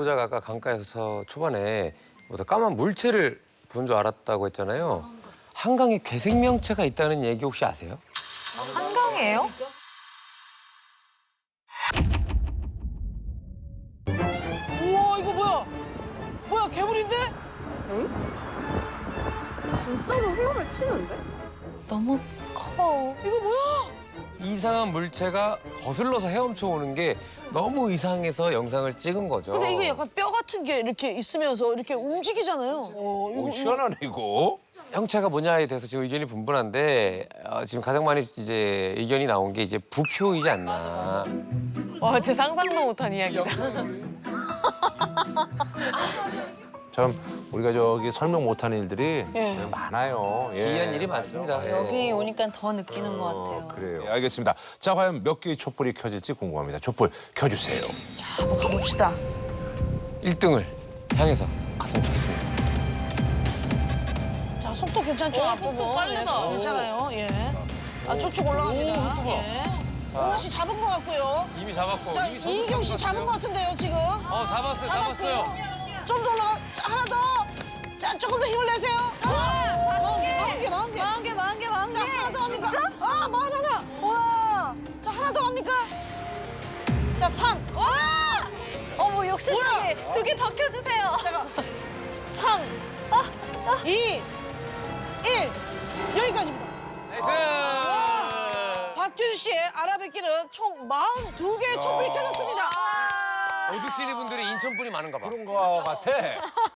보자가 아까 강가에서 초반에 무슨 까만 물체를 본 줄 알았다고 했잖아요. 한강에 괴생명체가 있다는 얘기 혹시 아세요? 한강이에요? 우와 이거 뭐야? 뭐야 괴물인데? 진짜로 헤엄을 치는데? 너무 커. 이거 뭐야? 이상한 물체가 거슬러서 헤엄쳐 오는 게 너무 이상해서 영상을 찍은 거죠. 근데 이거 약간 뼈 같은 게 이렇게 있으면서 이렇게 움직이잖아요. 어, 이거, 오, 시원하네 이거. 형체가 뭐냐에 대해서 지금 의견이 분분한데 어, 지금 가장 많이 이제 의견이 나온 게 이제 부표이지 않나. 와, 제 상상도 못한 이야기다. 참 우리가 저기 설명 못하는 일들이 예. 많아요. 예. 기이한 일이 많습니다. 예. 여기 오니까 더 느끼는 것 어, 같아요. 그래요. 예, 알겠습니다. 자 과연 몇 개의 촛불이 켜질지 궁금합니다. 촛불 켜주세요. 자, 한번 가봅시다. 1등을 향해서 갔으면 좋겠습니다. 자 속도 괜찮죠? 오, 앞부분. 속도 빠르다. 예, 속도 괜찮아요. 예. 아 쭉쭉 올라갑니다. 예. 홍아 씨 잡은 것 같고요. 이미 잡았고. 자 이미 저도 이경 씨 잡은 잡은 것 같은데요 지금. 어 잡았어요. 잡았어요. 좀 더 올라가. 자, 하나 더. 자 삼. 와! 어머, 욕심나게 두 개 더 켜주세요. 제가 3, 2, 1 여기까지입니다. 나이스. 박균 씨의 알아뵙기는 총 42개의 촛불이 켜졌습니다. 오죽시리 분들이 인천 분이 많은가 봐. 그런 거 같아.